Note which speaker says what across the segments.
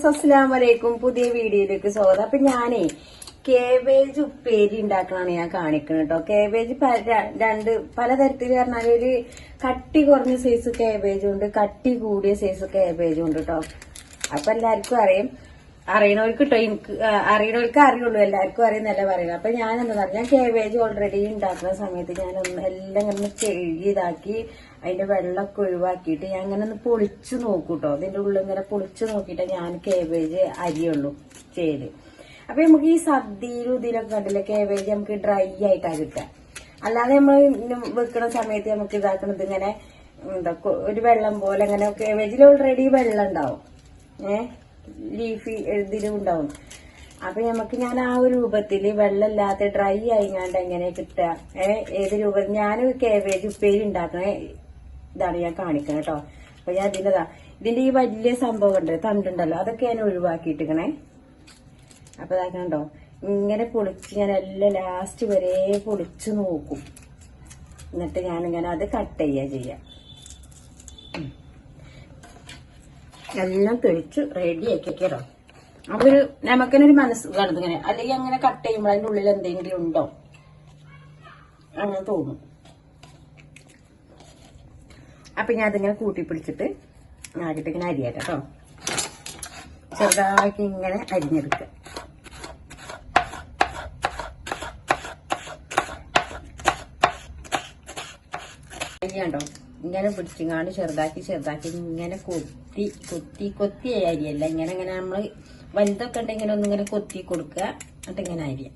Speaker 1: Guys അസ്സലാം വലൈക്കും പുതിയ വീഡിയോയിലേക്ക് സ്വാഗതം. അപ്പൊ ഞാനേ കേബേജ് ഉപ്പേരി ഉണ്ടാക്കണാണ് ഞാൻ കാണിക്കുന്നത് കേട്ടോ കേബേജ് രണ്ട് പലതരത്തിൽ പറഞ്ഞാൽ ഒരു കട്ടി കുറഞ്ഞ സൈസ് കേബേജും ഉണ്ട് കട്ടി കൂടിയ സൈസ് കേബേജും ഉണ്ട് കേട്ടോ അപ്പൊ എല്ലാവർക്കും അറിയാം. അറിയണവർക്ക് എനിക്ക് അറിയണവർക്ക് അറിയുള്ളൂ എല്ലാവർക്കും അറിയുന്നല്ല പറയുന്നത്. അപ്പൊ ഞാൻ എന്താ ഞാൻ കേബേജ് ഓൾറെഡി ഉണ്ടാക്കുന്ന സമയത്ത് ഞാൻ ഒന്ന് എല്ലാം ഇങ്ങനെ ഇതാക്കി അതിന്റെ വെള്ളമൊക്കെ ഒഴിവാക്കിയിട്ട് ഞാൻ ഇങ്ങനെ ഒന്ന് പൊളിച്ചു നോക്കൂട്ടോ. അതിന്റെ ഉള്ളിൽ ഇങ്ങനെ പൊളിച്ചു നോക്കിയിട്ട് ഞാൻ കേബേജ് അരിയുള്ളൂ ചെയ്ത്. അപ്പൊ നമുക്ക് ഈ സദ്യയിലും ഇതിലൊക്കെ കണ്ടില്ല കേബേജ് നമുക്ക് ഡ്രൈ ആയിട്ടാ കിട്ടുക. അല്ലാതെ നമ്മൾ വെക്കുന്ന സമയത്ത് നമുക്ക് ഇതാക്കണത് ഇങ്ങനെ എന്താ ഒരു വെള്ളം പോലെ അങ്ങനെ കേബേജിൽ ഓൾറെഡി വെള്ളം ഉണ്ടാവും. ഏഹ് ലീഫി ഇതിലും ഉണ്ടാവും. അപ്പൊ നമുക്ക് ഞാൻ ആ ഒരു രൂപത്തിൽ വെള്ളമില്ലാത്ത ഡ്രൈ ആയിങ്ങാണ്ട് എങ്ങനെ കിട്ടുക ഏഹ് ഏത് രൂപത്തിൽ ഞാൻ കേബേജ് ഉപ്പേരി ഉണ്ടാക്കണ ഇതാണ് ഞാൻ കാണിക്കണം കേട്ടോ അപ്പൊ ഞാൻ ഇതിന്റെതാ ഇതിന്റെ ഈ വലിയ സംഭവം ഉണ്ട് തണ്ടുണ്ടല്ലോ. അതൊക്കെ ഞാൻ ഒഴിവാക്കിയിട്ടിക്കണേ അപ്പൊ ഇതാ കണ്ടോ? ഇങ്ങനെ പൊളിച്ച് ഞാൻ എല്ലാം ലാസ്റ്റ് വരെ പൊളിച്ച് നോക്കും. എന്നിട്ട് ഞാനിങ്ങനെ അത് കട്ട് ചെയ്യുക ചെയ്യാം. എല്ലാം തെളിച്ച് റെഡി ആക്കിയൊക്കെയോ അതൊരു നമുക്കിനൊരു മനസ്സ് കാണുന്നത് ഇങ്ങനെ അല്ലെങ്കിൽ അങ്ങനെ കട്ട് ചെയ്യുമ്പോൾ അതിന്റെ ഉള്ളിൽ എന്തെങ്കിലും ഉണ്ടോ? അങ്ങനെ തോന്നും. അപ്പൊ ഞാൻ അതിങ്ങനെ കൂട്ടി പിടിച്ചിട്ട് ആക്കിയിട്ട് ഇങ്ങനെ അരിയാം കേട്ടോ ചെറുതാക്കി ഇങ്ങനെ അരിഞ്ഞെടുക്കുക. അരിയാണ്ടോ ഇങ്ങനെ പിടിച്ചിങ്ങാണ്ട് ചെറുതാക്കി ചെറുതാക്കി ഇങ്ങനെ കൊത്തി കൊത്തി കൊത്തി അരിയല്ല. ഇങ്ങനെ ഇങ്ങനെ നമ്മൾ വലുതൊക്കെ ഉണ്ടെങ്കിൽ ഒന്നിങ്ങനെ കൊത്തി കൊടുക്കുക. എന്നിട്ട് ഇങ്ങനെ അരിയാം.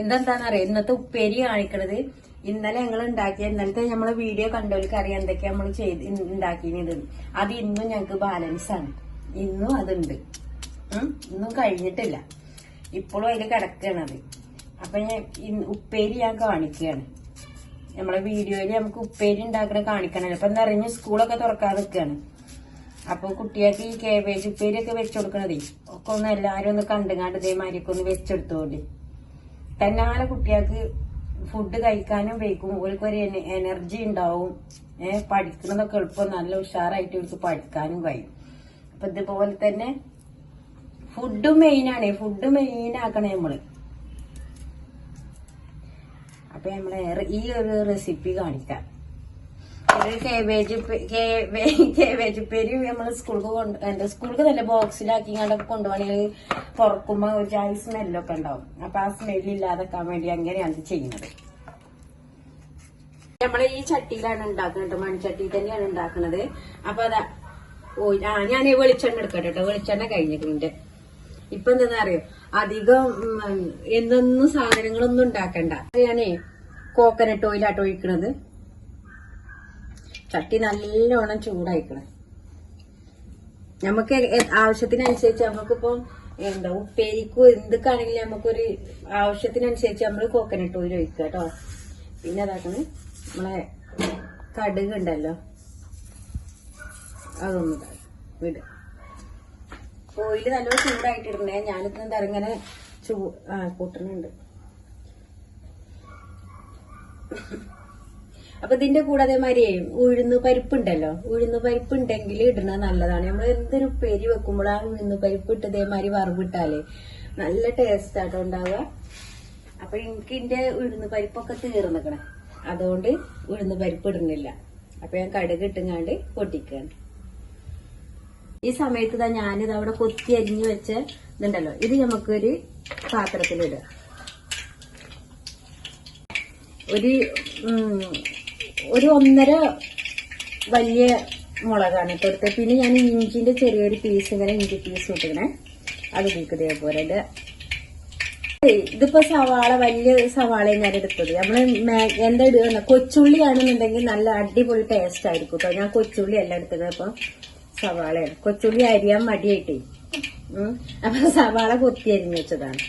Speaker 1: ഇതെന്താണെന്നറിയാം ഇന്നത്തെ ഉപ്പേരി കാണിക്കണത്. ഇന്നലെ ഞങ്ങൾ ഉണ്ടാക്കിയ ഇന്നലത്തെ നമ്മളെ വീഡിയോ കണ്ടവർക്ക് അറിയാം എന്തൊക്കെയാ നമ്മൾ ചെയ്ത് ഉണ്ടാക്കിയത്. അത് ഇന്നും ഞങ്ങൾക്ക് ബാലൻസ് ആണ്. ഇന്നും അതുണ്ട്. ഇന്നും കഴിഞ്ഞിട്ടില്ല. ഇപ്പോഴും അതിൽ കിടക്കണത്. അപ്പൊ ഞാൻ ഉപ്പേരി ഞാൻ കാണിക്കുകയാണ് നമ്മളെ വീഡിയോയിൽ നമുക്ക് ഉപ്പേരി ഉണ്ടാക്കണ കാണിക്കണല്ലോ. അപ്പൊ നിറഞ്ഞ് സ്കൂളൊക്കെ തുറക്കാതെ നിൽക്കുകയാണ് അപ്പൊ കുട്ടികൾക്ക് ഈ കേബേജ് ഉപ്പേരി ഒക്കെ വെച്ചു കൊടുക്കണതേ ഒക്കെ ഒന്ന് എല്ലാരും ഒന്ന് കണ്ടുങ്ങാണ്ട് ഇതേമാതിരിയൊക്കെ ഒന്ന് വെച്ചെടുത്തോണ്ട്. തന്നാലെ കുട്ടികൾക്ക് ഫുഡ് കഴിക്കാനും വയ്ക്കും. ഓർക്ക് ഒരു എനർജി ഉണ്ടാവും. ഏഹ് പഠിക്കുന്നതൊക്കെ എളുപ്പം. നല്ല ഉഷാറായിട്ട് ഇവർക്ക് പഠിക്കാനും കഴിയും. അപ്പൊ ഇതുപോലെ തന്നെ ഫുഡ് മെയിനാണ് ഫുഡ് മെയിൻ ആക്കണേ നമ്മൾ. അപ്പൊ നമ്മൾ ഈ ഒരു റെസിപ്പി കാണിക്കാം. ഒരു കേബേജ് കേബേജ് ഉപ്പേരി നമ്മൾ സ്കൂൾക്ക് കൊണ്ട് എന്താ സ്കൂൾക്ക് നല്ല ബോക്സിലാക്കി കണ്ടൊക്കെ കൊണ്ടുപോകണമെങ്കിൽ തുറക്കുമ്പോ ഒരു ജാതി സ്മെല്ലൊക്കെ ഉണ്ടാവും. അപ്പൊ ആ സ്മെല്ല് ഇല്ലാതെക്കാൻ വേണ്ടി അങ്ങനെയാണ് ചെയ്യുന്നത്. നമ്മളെ ഈ ചട്ടിയിലാണ് ഉണ്ടാക്കുന്നത് മൺചട്ടി തന്നെയാണ് ഉണ്ടാക്കുന്നത്. അപ്പൊ അതാ ഓ ആ ഞാൻ വെളിച്ചെണ്ണ എടുക്കട്ടെ കേട്ടോ വെളിച്ചെണ്ണ കഴിഞ്ഞിട്ടുണ്ട് ഇപ്പൊ എന്താ അറിയോ? അധികം എന്തെന്നും സാധനങ്ങളൊന്നും ഉണ്ടാക്കണ്ട. ഞാനേ കോക്കനട്ട് ഓയിലാട്ടോ ഒഴിക്കണത്. ചട്ടി നല്ലോണം ചൂടായിക്കണം. നമുക്ക് ആവശ്യത്തിനനുസരിച്ച് നമുക്കിപ്പം എന്താ ഉപ്പേരിക്കും എന്തൊക്കെയാണെങ്കിലും നമുക്കൊരു ആവശ്യത്തിനനുസരിച്ച് നമ്മൾ കോക്കനട്ട് ഓയിൽ ഒഴിക്കുക കേട്ടോ പിന്നെ അതാക്കണേ നമ്മളെ കടുക് ഉണ്ടല്ലോ. അതൊന്നും ഇതാ, വിട് നല്ല ചൂടായിട്ട് ചൂടായിട്ടിടണേ. ഞാനിത് എന്താ ഇങ്ങനെ ചൂ ആ കൂട്ടണുണ്ട്. അപ്പൊ ഇതിന്റെ കൂടെ അതേമാതിരി ഉഴുന്ന് പരിപ്പുണ്ടല്ലോ. ഉഴുന്ന് പരിപ്പ് ഉണ്ടെങ്കിൽ ഇടുന്നത് നല്ലതാണ്. നമ്മൾ എന്തൊരു പെരി വെക്കുമ്പോൾ ആ ഉഴുന്ന് പരിപ്പ് ഇട്ട് ഇതേമാതിരി വറവിട്ടാലേ നല്ല ടേസ്റ്റ് ആട്ടോ ഉണ്ടാവുക. അപ്പൊ എനിക്ക് ഇതിന്റെ ഉഴുന്ന് പരിപ്പൊക്കെ തീർന്നിക്കണേ. അതുകൊണ്ട് ഉഴുന്ന് പരിപ്പ് ഇടുന്നില്ല. അപ്പൊ ഞാൻ കടുക് ഇട്ടുങ്ങാണ്ട് പൊട്ടിക്കുകയാണ് ഈ സമയത്ത് ഇതാ ഞാനിത് അവിടെ കൊത്തി അരിഞ്ഞു വെച്ച ഇതുണ്ടല്ലോ. ഇത് നമുക്കൊരു പാത്രത്തിലിടുക ഒരു ഒരു ഒന്നര വലിയ മുളകാണ് ഇപ്പൊ എടുത്തത്. പിന്നെ ഞാൻ ഇഞ്ചിന്റെ ചെറിയൊരു പീസ് ഇങ്ങനെ ഇഞ്ചി പീസ് ഇട്ടിങ്ങനെ അത് ഉപയോഗിക്കുന്നത്. ഏയ് ഇതിപ്പോ സവാള വലിയ സവാളയും ഞാൻ എടുത്തത്. നമ്മൾ എന്താ ഇടുക കൊച്ചുള്ളിയാണെന്നുണ്ടെങ്കിൽ നല്ല അടിപൊളി ടേസ്റ്റ് ആയിരിക്കും കേട്ടോ ഞാൻ കൊച്ചുള്ളി അല്ല എടുത്തത് അപ്പൊ. സവാളയാണ് കൊച്ചുള്ളി അരിയാൻ മടിയായിട്ടേ. അപ്പൊ സവാള കൊത്തി അരിഞ്ഞു വെച്ചതാണ്.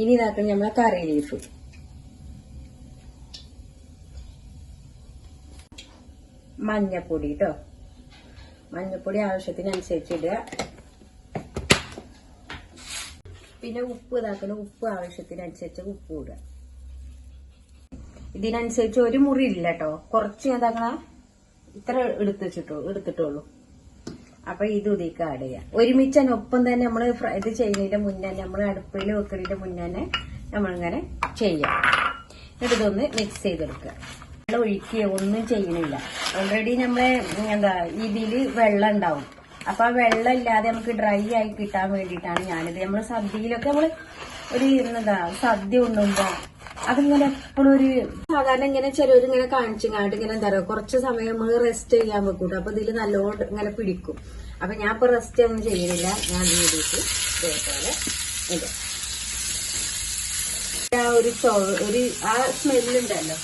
Speaker 1: ഇനി ഇതാക്കും നമ്മളെ കറി ലീഫ് മഞ്ഞപ്പൊടി കേട്ടോ മഞ്ഞപ്പൊടി ആവശ്യത്തിനനുസരിച്ച് ഇടുക. പിന്നെ ഉപ്പ് ഇതാക്കണം. ഉപ്പ് ആവശ്യത്തിനനുസരിച്ച് ഉപ്പ് ഇടുക. ഇതിനനുസരിച്ച് ഒരു മുറി ഇല്ല കേട്ടോ കുറച്ച് ഞാൻ ഇതാക്കണ ഇത്ര എടുത്ത് വെച്ചിട്ടു എടുത്തിട്ടുള്ളൂ. അപ്പൊ ഇത് ഇതിക്ക് ആഡ് ചെയ്യാം. ഒരുമിച്ച് തന്നെ ഒപ്പം തന്നെ നമ്മൾ ഇത് ചെയ്യുന്നതിന്റെ മുന്നേ നമ്മൾ അടുപ്പിൽ വെക്കുന്നതിന്റെ മുന്നേ നമ്മളിങ്ങനെ ചെയ്യാം. എന്നിട്ട് ഇതൊന്ന് മിക്സ് ചെയ്തെടുക്കുക. വെള്ളം ഒഴിക്കുക ഒന്നും ചെയ്യണില്ല ഓൾറെഡി നമ്മളെ എന്താ ഇതിൽ വെള്ളം ഉണ്ടാവും. അപ്പൊ ആ വെള്ളം ഇല്ലാതെ നമുക്ക് ഡ്രൈ ആയി കിട്ടാൻ വേണ്ടിയിട്ടാണ് ഞാനിത്. നമ്മൾ സദ്യയിലൊക്കെ നമ്മൾ ഒരു എന്താ സദ്യ ഉണ്ണുമ്പോ അതിങ്ങനെ ഒരു സാധാരണ ഇങ്ങനെ ചിലവർ ഇങ്ങനെ കാണിച്ചുങ്ങാണ്ട് ഇങ്ങനെ എന്താ പറയുക കുറച്ച് സമയം നമ്മൾ റെസ്റ്റ് ചെയ്യാൻ വെക്കൂട്ടോ. അപ്പൊ ഇതിൽ നല്ലോണം ഇങ്ങനെ പിടിക്കും. അപ്പൊ ഞാൻ ഇപ്പൊ റെസ്റ്റ് ഒന്നും ചെയ്യുന്നില്ല. ഞാൻ വേണ്ടിയിട്ട് ഇതേപോലെ ഇത്. ആ ഒരു ഒരു ആ സ്മെല്ലുണ്ടല്ലോ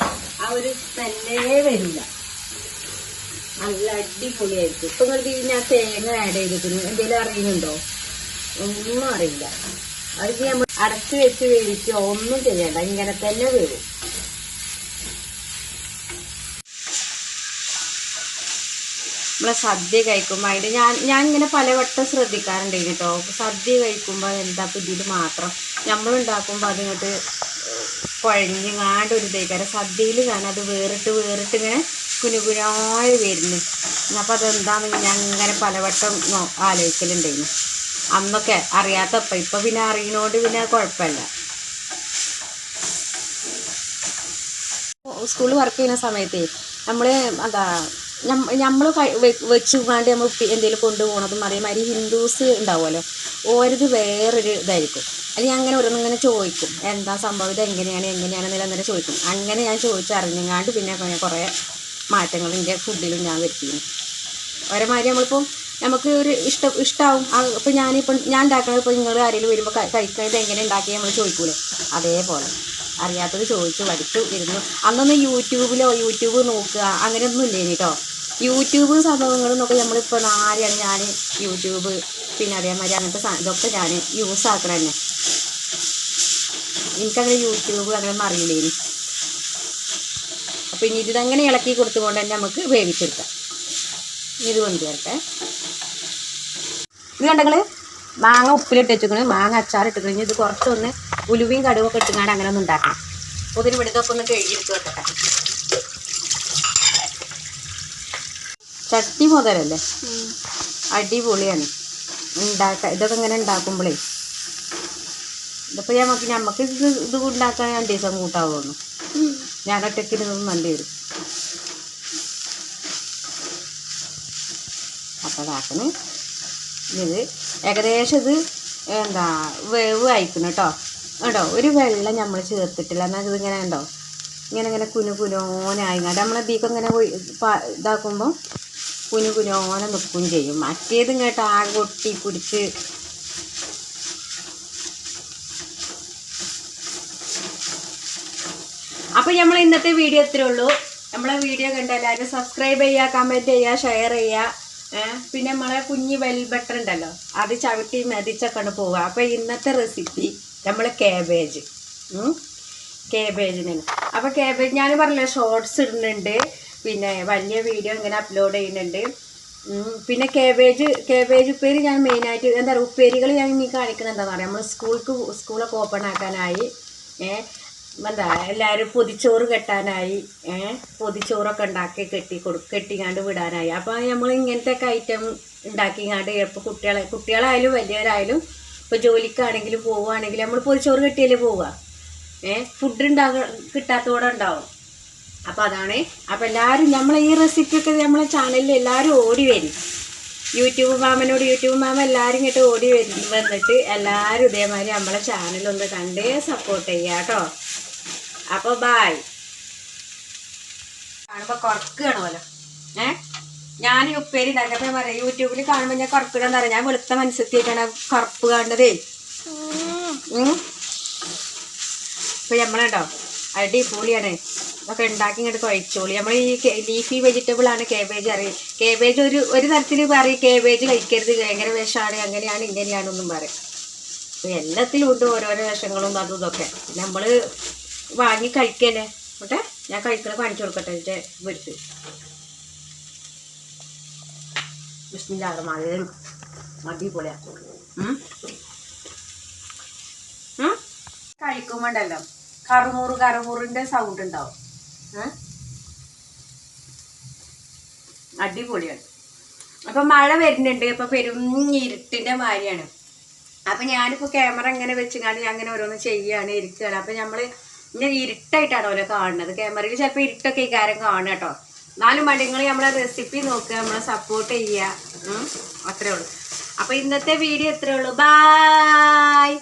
Speaker 1: ആ ഒരു സ്മെല്ലേ വരില്ല. നല്ല അടിപൊളിയായിരിക്കും. ഇപ്പൊ ഞാൻ തേങ്ങ ആഡ് ചെയ്തിട്ടുണ്ട് എന്തെങ്കിലും അറിയുന്നുണ്ടോ? ഒന്നും അറിയില്ല. അത് നമ്മൾ അടച്ചു വെച്ച് വേവിക്കോ ഒന്നും ചെയ്യണ്ട. ഇങ്ങനെ തന്നെ വേവും. നമ്മളെ സദ്യ കഴിക്കുമ്പോൾ അതിന്റെ ഞാൻ ഞാൻ ഇങ്ങനെ പലവട്ടം ശ്രദ്ധിക്കാറുണ്ട് കേട്ടോ സദ്യ കഴിക്കുമ്പോൾ എന്താ പുതിയത് മാത്രം? നമ്മൾ അതിങ്ങോട്ട് കുഴഞ്ഞങ്ങാണ്ട് ഒരു ഇതേക്കാരം സദ്യയിൽ കാണാൻ അത് വേറിട്ട് വേറിട്ട് ഇങ്ങനെ കുനുകുനായി വരുന്നു. അപ്പോൾ അതെന്താണെന്ന് ഞാൻ ഇങ്ങനെ പലവട്ടം ആലോചിക്കലുണ്ടായിരുന്നു അന്നൊക്കെ അറിയാത്തപ്പം. ഇപ്പം പിന്നെ അറിയണോണ്ട് പിന്നെ കുഴപ്പമില്ല സ്കൂളിൽ വർക്ക് ചെയ്യുന്ന സമയത്ത് നമ്മൾ എന്താ നമ്മൾ വെച്ചുകൊണ്ട് നമ്മൾ എന്തെങ്കിലും കൊണ്ടുപോകണതും അതേമാതിരി ഹിന്ദുസ് ഉണ്ടാവുമല്ലോ ഓരത് വേറൊരു ഇതായിരിക്കും. അല്ലെങ്കിൽ അങ്ങനെ ഓരോന്നും ഇങ്ങനെ ചോദിക്കും. എന്താ സംഭവം? ഇത് എങ്ങനെയാണ് എങ്ങനെയാണെന്നില്ല അങ്ങനെ ചോദിക്കും. അങ്ങനെ ഞാൻ ചോദിച്ചറിഞ്ഞങ്ങാണ്ട് പിന്നെ കുറേ മാറ്റങ്ങൾ എന്റെ ഫുഡിലും ഞാൻ വരുത്തിയിരുന്നു ഒരേമാതിരി നമ്മളിപ്പോൾ നമുക്ക് ഒരു ഇഷ്ടം ഇഷ്ടമാവും അപ്പോൾ ഞാനിപ്പം ഞാൻ ഉണ്ടാക്കണത് ഇപ്പോൾ നിങ്ങൾ ആരെങ്കിലും വരുമ്പോൾ കഴിക്കുന്നത് എങ്ങനെ ഉണ്ടാക്കി നമ്മൾ ചോദിക്കൂലേ? അതേപോലെ. അറിയാത്തത് ചോദിച്ചു പഠിച്ചു ഇരുന്നു. അന്നൊന്നും യൂട്യൂബിലോ യൂട്യൂബ് നോക്കുക അങ്ങനെയൊന്നും ഇല്ലേനി കേട്ടോ യൂട്യൂബ് സംഭവങ്ങളും നോക്കി നമ്മളിപ്പോൾ ആരെയാണ് ഞാൻ യൂട്യൂബ് പിന്നെ അതേമാതിരി അങ്ങനത്തെ ഇതൊക്കെ ഞാൻ യൂസ് ആക്കണ തന്നെ. എനിക്കങ്ങനെ യൂട്യൂബ് അങ്ങനെയൊന്നും അറിയില്ലേനി. അപ്പം ഇനി ഇതങ്ങനെ ഇളക്കി കൊടുത്തുകൊണ്ട് തന്നെ നമുക്ക് വേവിച്ചെടുക്കാം. ഇത് കൊണ്ട് ചേർക്കേ ഇത് കണ്ടെങ്കിൽ മാങ്ങ ഉപ്പിലിട്ട് വെച്ചിക്കണ് മാങ്ങ അച്ചാർ ഇട്ട് കഴിഞ്ഞ് ഇത് കുറച്ചൊന്ന് ഉലുവയും കടുവൊക്കെ ഇട്ടുങ്ങാണ്ട് അങ്ങനെ ഒന്ന് ഉണ്ടാക്കണം. ഒതിരി ഇവിടുത്തെ ഒന്ന് കഴുകിയെടുത്ത് വെക്കട്ടെ. ചട്ടി മുതലല്ലേ? അടിപൊളിയാണ്. ഉണ്ടാക്ക ഇതൊക്കെ ഇങ്ങനെ ഉണ്ടാക്കുമ്പോഴേ ഇതിപ്പോൾ നമുക്ക് നമുക്ക് ഇത് ഇത് ഉണ്ടാക്കാൻ രണ്ട് ദിവസം കൂട്ടാവുള്ളൂ. ഞാൻ ഒറ്റയ്ക്ക് ഇരുന്നൊന്നും നല്ല വരും. അപ്പോൾ ഇതാക്കണ്. ഇത് ഏകദേശം ഇത് എന്താ വേവ് അയക്കണം കേട്ടോ കേട്ടോ ഒരു വെള്ളം നമ്മൾ ചേർത്തിട്ടില്ല. എന്നാൽ ഇതിങ്ങനെ ഉണ്ടോ ഇങ്ങനെ ഇങ്ങനെ കുനു കുനോനായിങ്ങാണ്ട് നമ്മൾ ബീക്കം ഇങ്ങനെ ഇതാക്കുമ്പോൾ കുനു കുനോനെ നിൽക്കുകയും ചെയ്യും. മറ്റേത് ഇങ്ങോട്ട് ആകെ ഒട്ടി പിടിച്ച് അപ്പോൾ നമ്മൾ ഇന്നത്തെ വീഡിയോ ഇത്രേ ഉള്ളൂ. നമ്മളെ വീഡിയോ കണ്ട എല്ലാവരും സബ്സ്ക്രൈബ് ചെയ്യുക കമന്റ് ചെയ്യുക ഷെയർ ചെയ്യുക. പിന്നെ നമ്മളെ കുഞ്ഞി വെൽ ബട്ടർ ഉണ്ടല്ലോ അത് ചവിട്ടി മെതിച്ചൊക്കെയാണ് പോവുക. അപ്പോൾ ഇന്നത്തെ റെസിപ്പി നമ്മൾ കാബേജ് കാബേജിന് അപ്പോൾ കാബേജ് ഞാൻ പറഞ്ഞില്ല ഷോർട്സ് ഇടുന്നുണ്ട്. പിന്നെ വലിയ വീഡിയോ ഇങ്ങനെ അപ്ലോഡ് ചെയ്യുന്നുണ്ട്. പിന്നെ കേബേജ് കേബേജ് ഉപ്പേരി ഞാൻ മെയിനായിട്ട് എന്താ പറയുക ഉപ്പേരികൾ ഞാൻ ഇനി കാണിക്കുന്നത് എന്താണെന്ന് പറയാം നമ്മൾ സ്കൂൾക്ക് സ്കൂളൊക്കെ ഓപ്പൺ ആക്കാനായി. ഏഹ് എന്താ എല്ലാവരും പൊതിച്ചോറ് കെട്ടാനായി ഏ പൊതിച്ചോറൊക്കെ ഉണ്ടാക്കി കെട്ടി കൊടു കെട്ടിങ്ങാണ്ട് വിടാനായി. അപ്പോൾ നമ്മൾ ഇങ്ങനത്തെ ഒക്കെ ഐറ്റം ഉണ്ടാക്കിങ്ങാണ്ട് ഇപ്പോൾ കുട്ടികളെ കുട്ടികളായാലും വലിയവരായാലും ഇപ്പോൾ ജോലിക്കാണെങ്കിലും പോവുകയാണെങ്കിലും നമ്മൾ പൊതിച്ചോറ് കെട്ടിയല്ലേ പോവുക? ഏ ഫുഡ് ഉണ്ടാക കിട്ടാത്തതോടെ ഉണ്ടാവും. അപ്പോൾ അതാണ്. അപ്പോൾ എല്ലാവരും നമ്മൾ ഈ റെസിപ്പിയൊക്കെ നമ്മളെ ചാനലിൽ എല്ലാവരും ഓടി വരും. യൂട്യൂബ് മാമനോട് യൂട്യൂബ് മാമ എല്ലാവരും ഇങ്ങോട്ട് ഓടി വരും വന്നിട്ട് എല്ലാവരും ഇതേമാതിരി നമ്മളെ ചാനലൊന്ന് കണ്ടേ സപ്പോർട്ട് ചെയ്യാം കേട്ടോ അപ്പോൾ ബായ് കാണുമ്പോൾ കുറക്കുകയാണല്ലോ ഏ? ഞാൻ ഉപ്പേരി ഉണ്ടാക്കപ്പോൾ ഞാൻ പറയാം യൂട്യൂബിൽ കാണുമ്പോൾ ഞാൻ കുറക്കുകയെന്ന് പറയാം ഞാൻ വെളുത്ത മനസ്സെത്തിയിട്ടാണ് കറുപ്പ് കാണുന്നതേ. ഇപ്പൊ നമ്മളുണ്ടോ അടിപൊളിയാണ്. ഇതൊക്കെ ഉണ്ടാക്കി ഇങ്ങോട്ട് കഴിച്ചോളി. നമ്മൾ ഈ ലീഫി വെജിറ്റബിൾ ആണ് കേബേജ് അറിയും കേബേജ് ഒരു ഒരു തരത്തിൽ പറയും കേബേജ് കഴിക്കരുത്. ഭയങ്കര വിഷമാണ് അങ്ങനെയാണ് ഇങ്ങനെയാണെന്നും പറയും. എല്ലാത്തിലും ഉണ്ട് ഓരോരോ വിഷങ്ങളും അതും ഇതൊക്കെ. നമ്മൾ വാങ്ങി കഴിക്കല്ലേ ഓട്ടെ ഞാൻ കഴിക്കണ കാണിച്ചു കൊടുക്കട്ടെ എന്റെ വീട്ടിൽ ബിസ്മില്ലാതെ മഴയും അടിപൊളിയാ. ഉം. ഉം? കഴിക്കുമ്പോണ്ടല്ലോ. കറുമുറു കറുമുറിന്റെ സൗണ്ട് ഉണ്ടാവും? അടിപൊളിയാണ്. അപ്പൊ മഴ വരുന്നുണ്ട്. ഇപ്പൊ പെരും ഇരുട്ടിന്റെ മാതിരിയാണ്. അപ്പൊ ഞാനിപ്പോ ക്യാമറ ഇങ്ങനെ വെച്ചുകൊണ്ട് ഞാൻ അങ്ങനെ ഓരോന്ന് ചെയ്യാണ് ഇരിക്കുകയാണ് അപ്പൊ നമ്മൾ ഇങ്ങനെ ഇരുട്ടായിട്ടാണ് ഓരോ കാണുന്നത്. ക്യാമറയിൽ ചിലപ്പോൾ ഇരുട്ടൊക്കെ ഈ കാര്യം കാണുക കേട്ടോ. നാലും മടിങ്ങൾ നമ്മളെ റെസിപ്പി നോക്കുക നമ്മളെ സപ്പോർട്ട് ചെയ്യുക. അത്രേ ഉള്ളൂ. അപ്പൊ ഇന്നത്തെ വീഡിയോ ഇത്രേ ഉള്ളൂ. ബായ്